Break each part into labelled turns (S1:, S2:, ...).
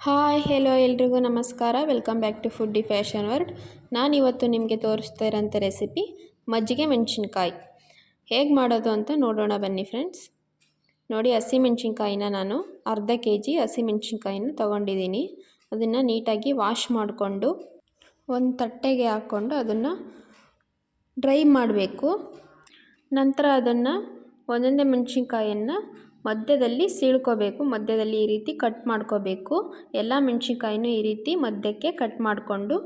S1: Hi hello ಎಲ್ರಿಗೂ ನಮಸ್ಕಾರ. Welcome back to foodie fashion world ನಾನಿವತ್ತು ನಿಮಗೆ ತೋರಿಸ್ತಾ ಇರೋಂಥ ರೆಸಿಪಿ ಮಜ್ಜಿಗೆ ಮೆಣಸಿನ್ಕಾಯಿ. ಹೇಗೆ ಮಾಡೋದು ಅಂತ ನೋಡೋಣ ಬನ್ನಿ ಫ್ರೆಂಡ್ಸ್ ನೋಡಿ ಹಸಿಮೆಣ್ಸಿನ್ಕಾಯಿನ ನಾನು ಅರ್ಧ ಕೆ ಜಿ ಹಸಿಮೆಣ್ಸಿನ್ಕಾಯಿನ ತೊಗೊಂಡಿದ್ದೀನಿ. ಅದನ್ನು ನೀಟಾಗಿ ವಾಶ್ ಮಾಡಿಕೊಂಡು, ಒಂದು ತಟ್ಟೆಗೆ ಹಾಕ್ಕೊಂಡು ಅದನ್ನು ಡ್ರೈ ಮಾಡಬೇಕು. ನಂತರ ಅದನ್ನು ಒಂದೊಂದೇ ಮೆಣಸಿನ್ಕಾಯನ್ನು ಮಧ್ಯದಲ್ಲಿ ಸೀಳ್ಕೋಬೇಕು. ಮಧ್ಯದಲ್ಲಿ ಈ ರೀತಿ ಕಟ್ ಮಾಡ್ಕೋಬೇಕು. ಎಲ್ಲ ಮೆಣಸಿನ್ಕಾಯಿನೂ ಈ ರೀತಿ ಮಧ್ಯಕ್ಕೆ ಕಟ್ ಮಾಡಿಕೊಂಡು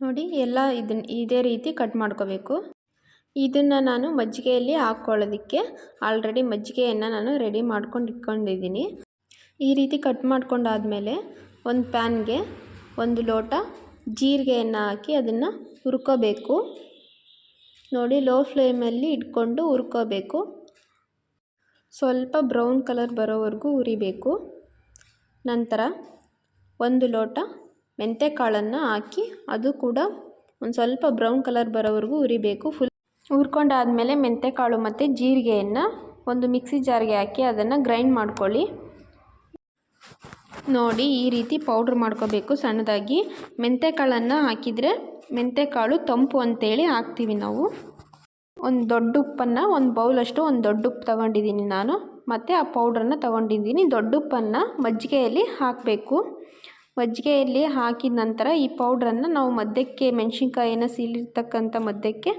S1: ನೋಡಿ ಎಲ್ಲ ಇದನ್ನ ಇದೇ ರೀತಿ ಕಟ್ ಮಾಡ್ಕೋಬೇಕು. ಇದನ್ನು ನಾನು ಮಜ್ಜಿಗೆಯಲ್ಲಿ ಹಾಕ್ಕೊಳ್ಳೋದಕ್ಕೆ ಆಲ್ರೆಡಿ ಮಜ್ಜಿಗೆಯನ್ನು ನಾನು ರೆಡಿ ಮಾಡ್ಕೊಂಡು ಇಟ್ಕೊಂಡಿದ್ದೀನಿ. ಈ ರೀತಿ ಕಟ್ ಮಾಡ್ಕೊಂಡಾದಮೇಲೆ ಒಂದು ಪ್ಯಾನ್ಗೆ ಒಂದು ಲೋಟ ಜೀರಿಗೆಯನ್ನು ಹಾಕಿ ಅದನ್ನು ಹುರ್ಕೋಬೇಕು. ನೋಡಿ ಲೋ ಫ್ಲೇಮಲ್ಲಿ ಇಟ್ಕೊಂಡು ಹುರ್ಕೋಬೇಕು. ಸ್ವಲ್ಪ ಬ್ರೌನ್ ಕಲರ್ ಬರೋವರೆಗೂ ಹುರಿಬೇಕು. ನಂತರ ಒಂದು ಲೋಟ ಮೆಂತ್ಯಕಾಳನ್ನು ಹಾಕಿ ಅದು ಕೂಡ ಒಂದು ಸ್ವಲ್ಪ ಬ್ರೌನ್ ಕಲರ್ ಬರೋವರೆಗೂ ಹುರಿಬೇಕು. ಫುಲ್ ಹುರ್ಕೊಂಡಾದಮೇಲೆ ಮೆಂತ್ಯಕಾಳು ಮತ್ತು ಜೀರಿಗೆಯನ್ನು ಒಂದು ಮಿಕ್ಸಿ ಜಾರ್ಗೆ ಹಾಕಿ ಅದನ್ನು ಗ್ರೈಂಡ್ ಮಾಡ್ಕೊಳ್ಳಿ. ನೋಡಿ ಈ ರೀತಿ ಪೌಡ್ರ್ ಮಾಡ್ಕೋಬೇಕು ಸಣ್ಣದಾಗಿ. ಮೆಂತ್ಯಕಾಳನ್ನು ಹಾಕಿದರೆ ಮೆಂತ್ಯಕಾಳು ತಂಪು ಅಂತೇಳಿ ಹಾಕ್ತೀವಿ ನಾವು. ಒಂದು ದೊಡ್ಡ ಉಪ್ಪನ್ನು, ಒಂದು ಬೌಲಷ್ಟು ಒಂದು ದೊಡ್ಡ ಉಪ್ಪು ತಗೊಂಡಿದ್ದೀನಿ ನಾನು. ಮತ್ತು ಆ ಪೌಡ್ರನ್ನು ತಗೊಂಡಿದ್ದೀನಿ. ದೊಡ್ಡ ಉಪ್ಪನ್ನು ಮಜ್ಜಿಗೆಯಲ್ಲಿ ಹಾಕಬೇಕು. ಮಜ್ಜಿಗೆಯಲ್ಲಿ ಹಾಕಿದ ನಂತರ ಈ ಪೌಡ್ರನ್ನು ನಾವು ಮಧ್ಯಕ್ಕೆ ಮೆಣಸಿನ್ಕಾಯಿನ ಸೀಲಿರ್ತಕ್ಕಂಥ ಮಧ್ಯಕ್ಕೆ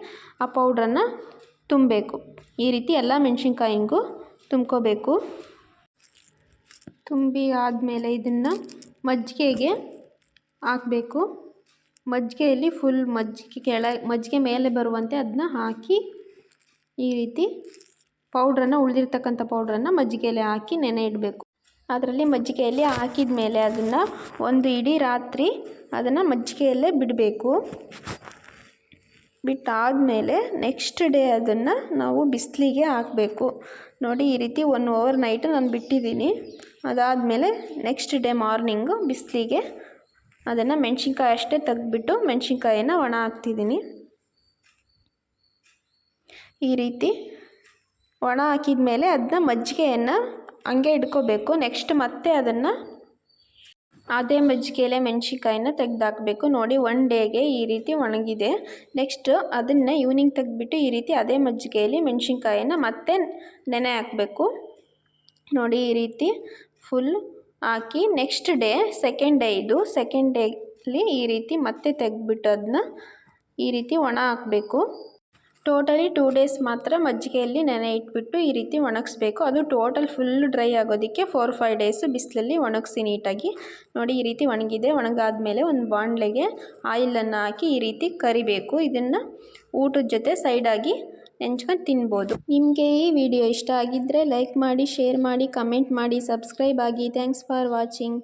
S1: ಆ ಪೌಡ್ರನ್ನು ತುಂಬಬೇಕು. ಈ ರೀತಿ ಎಲ್ಲ ಮೆಣಸಿನ್ಕಾಯಿಗೂ ತುಂಬ್ಕೋಬೇಕು. ತುಂಬಿ ಆದಮೇಲೆ ಇದನ್ನು ಮಜ್ಜಿಗೆಗೆ ಹಾಕಬೇಕು. ಮಜ್ಜಿಗೆಯಲ್ಲಿ ಫುಲ್ ಮಜ್ಜಿಗೆ ಕೆಳ, ಮಜ್ಜಿಗೆ ಮೇಲೆ ಬರುವಂತೆ ಅದನ್ನ ಹಾಕಿ ಈ ರೀತಿ ಪೌಡ್ರನ್ನು ಉಳಿದಿರ್ತಕ್ಕಂಥ ಪೌಡ್ರನ್ನು ಮಜ್ಜಿಗೆಯಲ್ಲಿ ಹಾಕಿ ನೆನೆ ಇಡಬೇಕು. ಅದರಲ್ಲಿ ಮಜ್ಜಿಗೆಯಲ್ಲಿ ಹಾಕಿದ ಮೇಲೆ ಅದನ್ನು ಒಂದು ಇಡೀ ರಾತ್ರಿ ಅದನ್ನು ಮಜ್ಜಿಗೆಯಲ್ಲೇ ಬಿಡಬೇಕು. ಬಿಟ್ಟಾದಮೇಲೆ ನೆಕ್ಸ್ಟ್ ಡೇ ಅದನ್ನು ನಾವು ಬಿಸಿಲಿಗೆ ಹಾಕಬೇಕು. ನೋಡಿ ಈ ರೀತಿ ಒನ್ ಓವರ್ ನೈಟ್ ನಾನು ಬಿಟ್ಟಿದ್ದೀನಿ. ಅದಾದಮೇಲೆ ನೆಕ್ಸ್ಟ್ ಡೇ ಮಾರ್ನಿಂಗು ಬಿಸಿಲಿಗೆ ಅದನ್ನು ಮೆಣಸಿನ್ಕಾಯಿ ಅಷ್ಟೇ ತೆಗೆದ್ಬಿಟ್ಟು ಮೆಣ್ಸಿನ್ಕಾಯಿನ ಒಣ ಹಾಕ್ತಿದ್ದೀನಿ. ಈ ರೀತಿ ಒಣ ಹಾಕಿದ ಮೇಲೆ ಅದನ್ನ ಮಜ್ಜಿಗೆಯನ್ನು ಹಂಗೆ ಇಟ್ಕೋಬೇಕು. ನೆಕ್ಸ್ಟ್ ಮತ್ತೆ ಅದನ್ನು ಅದೇ ಮಜ್ಜಿಗೆಯಲ್ಲೇ ಮೆಣಸಿನ್ಕಾಯಿನ ತೆಗ್ದು ನೋಡಿ, ಒನ್ ಡೇಗೆ ಈ ರೀತಿ ಒಣಗಿದೆ. ನೆಕ್ಸ್ಟ್ ಅದನ್ನು ಈವ್ನಿಂಗ್ ತೆಗೆದ್ಬಿಟ್ಟು ಈ ರೀತಿ ಅದೇ ಮಜ್ಜಿಗೆಯಲ್ಲಿ ಮೆಣ್ಸಿನ್ಕಾಯಿನ ಮತ್ತೆ ನೆನೆ ಹಾಕಬೇಕು. ನೋಡಿ, ಈ ರೀತಿ ಫುಲ್ ಹಾಕಿ ನೆಕ್ಸ್ಟ್ ಡೇ ಸೆಕೆಂಡ್ ಡೇ ಇದು. ಸೆಕೆಂಡ್ ಡೇಲಿ ಈ ರೀತಿ ಮತ್ತೆ ತೆಗೆದ್ಬಿಟ್ಟು ಅದನ್ನ ಈ ರೀತಿ ಒಣ ಹಾಕಬೇಕು. ಟೋಟಲಿ ಟೂ ಡೇಸ್ ಮಾತ್ರ ಮಜ್ಜಿಗೆಯಲ್ಲಿ ನೆನೆ ಇಟ್ಬಿಟ್ಟು ಈ ರೀತಿ ಒಣಗಿಸ್ಬೇಕು. ಅದು ಟೋಟಲ್ ಫುಲ್ ಡ್ರೈ ಆಗೋದಕ್ಕೆ ಫೋರ್ ಫೈವ್ ಡೇಸ್ ಬಿಸಿಲಲ್ಲಿ ಒಣಗಿಸಿ ನೀಟಾಗಿ ನೋಡಿ ಈ ರೀತಿ ಒಣಗಿದೆ. ಒಣಗಾದ್ಮೇಲೆ ಒಂದು ಬಾಣಲೆಗೆ ಆಯಿಲನ್ನು ಹಾಕಿ ಈ ರೀತಿ ಕರಿಬೇಕು. ಇದನ್ನು ಊಟದ ಜೊತೆ ಸೈಡಾಗಿ ನೆಂಚ್ಕೊಂಡು ತಿನ್ಬೋದು ನಿಮಗೆ ಈ ವಿಡಿಯೋ ಇಷ್ಟ ಆಗಿದ್ದರೆ ಲೈಕ್ ಮಾಡಿ, ಶೇರ್ ಮಾಡಿ, ಕಮೆಂಟ್ ಮಾಡಿ, ಸಬ್ಸ್ಕ್ರೈಬ್ ಆಗಿ. Thanks for watching.